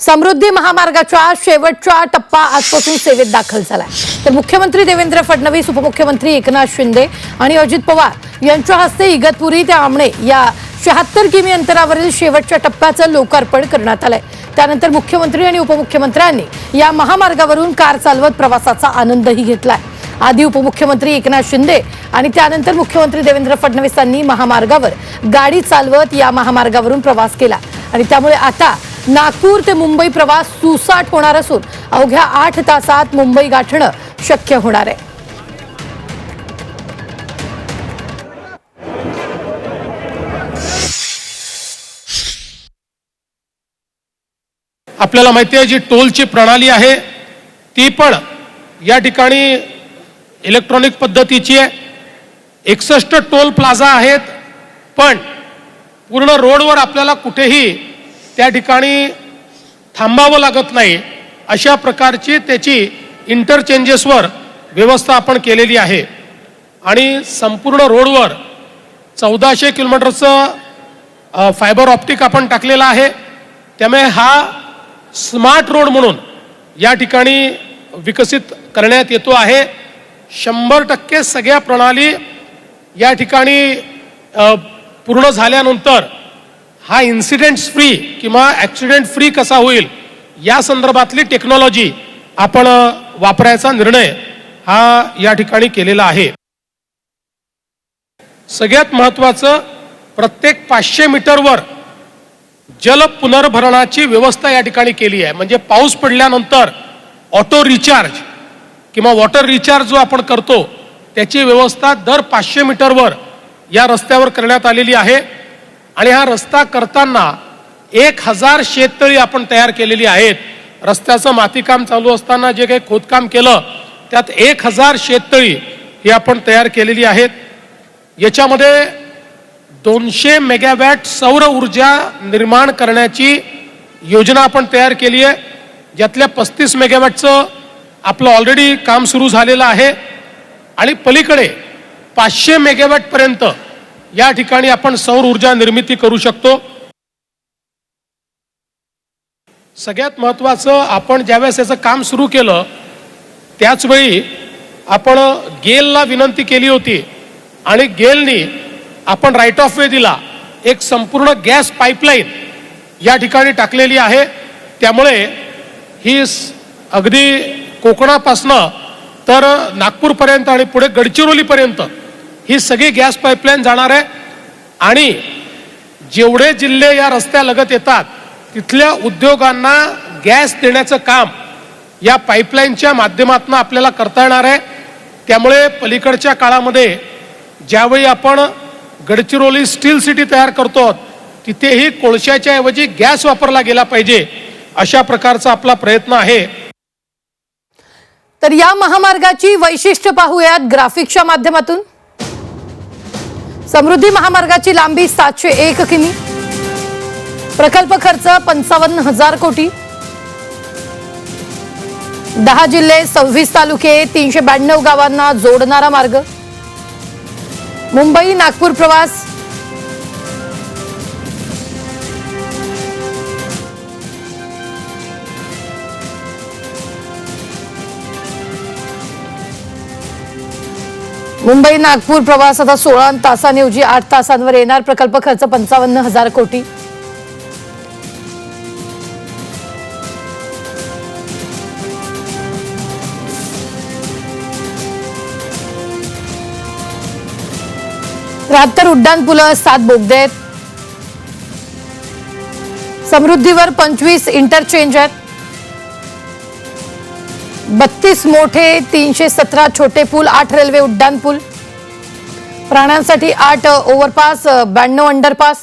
समृद्धी महामार्गाच्या शेवटचा टप्पा आजपासून सेवेत दाखल झाला तर मुख्यमंत्री देवेंद्र फडणवीस उपमुख्यमंत्री एकनाथ शिंदे आणि अजित पवार यांच्या हस्ते इगतपुरी ते आमणे या शहात्तर किमी अंतरावरील शेवटच्या टप्प्याचं लोकार्पण करण्यात आलंय. त्यानंतर मुख्यमंत्री आणि उपमुख्यमंत्र्यांनी या महामार्गावरून कार चालवत प्रवासाचा आनंदही घेतलाय. आधी उपमुख्यमंत्री एकनाथ शिंदे आणि त्यानंतर मुख्यमंत्री देवेंद्र फडणवीसांनी महामार्गावर गाडी चालवत या महामार्गावरून प्रवास केला. आणि त्यामुळे आता नागपूर ते मुंबई प्रवास सुसाट होणार असून अवघ्या आठ तासात मुंबई गाठणं शक्य होणार आहे. आपल्याला माहिती आहे जी टोलची प्रणाली आहे ती पण या ठिकाणी इलेक्ट्रॉनिक पद्धतीची आहे. एकसष्ट टोल प्लाझा आहेत पण पूर्ण रोडवर आपल्याला कुठेही त्या ठिकाणी थांबावं लागत नाही. अशा प्रकारची त्याची इंटरचेंजेसवर व्यवस्था आपण केलेली आहे. आणि संपूर्ण रोडवर चौदाशे किलोमीटरचं फायबर ऑप्टिक आपण टाकलेला आहे. त्यामुळे हा स्मार्ट रोड म्हणून या ठिकाणी विकसित करण्यात येतो आहे. शंभर टक्के सगळ्या प्रणाली या ठिकाणी पूर्ण झाल्यानंतर हा इन्सिडेंट्स फ्री किंवा ॲक्सिडेंट फ्री कसा होईल या संदर्भातली टेक्नॉलॉजी आपण वापरायचा निर्णय हा या ठिकाणी केलेला आहे. सगळ्यात महत्वाचं प्रत्येक पाचशे मीटरवर जल पुनर्भरणाची व्यवस्था या ठिकाणी केली आहे. म्हणजे पाऊस पडल्यानंतर ऑटो रिचार्ज किंवा वॉटर रिचार्ज जो आपण करतो त्याची व्यवस्था दर पाचशे मीटरवर या रस्त्यावर करण्यात आलेली आहे. आणि हा रस्ता करताना एक हजार शेततळी आपण तयार केलेली आहेत. रस्त्याचं मातीकाम चालू असताना जे काही खोदकाम केलं त्यात एक हजार शेततळी ही आपण तयार केलेली आहेत. याच्यामध्ये दोनशे मेगावॅट सौर ऊर्जा निर्माण करण्याची योजना आपण तयार केली आहे. ज्यातल्या पस्तीस मेगावॅटचं आपलं ऑलरेडी काम सुरू झालेलं आहे. आणि पलीकडे पाचशे मेगावॅटपर्यंत या ठिकाणी आपण सौर ऊर्जा निर्मिती करू शकतो. सगळ्यात महत्त्वाचं आपण ज्यावेळेस याचं काम सुरू केलं त्याचवेळी आपण गेलला विनंती केली होती आणि गेलनी आपण राईट ऑफ वे दिला एक संपूर्ण गॅस पाईपलाईन या ठिकाणी टाकलेली आहे. त्यामुळे ही अगदी कोकणापासनं तर नागपूरपर्यंत आणि पुढे गडचिरोलीपर्यंत ही सगळी गॅस पाईपलाईन जाणार आहे. आणि जेवढे जिल्हे या रस्त्यालगत येतात तिथल्या उद्योगांना गॅस देण्याचं काम या पाईपलाईनच्या माध्यमातून आपल्याला करता येणार आहे. त्यामुळे पलीकडच्या काळामध्ये ज्यावेळी आपण गडचिरोली स्टील सिटी तयार करतो तिथेही कोळशाच्या ऐवजी गॅस वापरला गेला पाहिजे अशा प्रकारचा आपला प्रयत्न आहे. तर या महामार्गाची वैशिष्ट्य पाहूयात ग्राफिक्सच्या माध्यमातून. समृद्धी महामार्गाची लांबी सातशे एक किमी. प्रकल्प खर्च पंचावन्न हजार कोटी. दहा जिल्हे सव्वीस तालुके तीनशे ब्याण्णव गावांना जोडणारा मार्ग. मुंबई नागपूर प्रवास मुंबई नागपूर प्रवास आता सोळा तासांऐवजी आठ तासांवर येणार प्रकल्प खर्च पंचावन्न हजार कोटी. त्र्याहत्तर उड्डाण पुलं सात बोगदे. आहेत समृद्धीवर पंचवीस इंटरचेंज आहेत बत्तीस मोठे तीनशे सतरा छोटे पूल आठ रेल्वे उड्डाण पूल. प्राण्यांसाठी आठ ओव्हरपास ब्याण्णव अंडरपास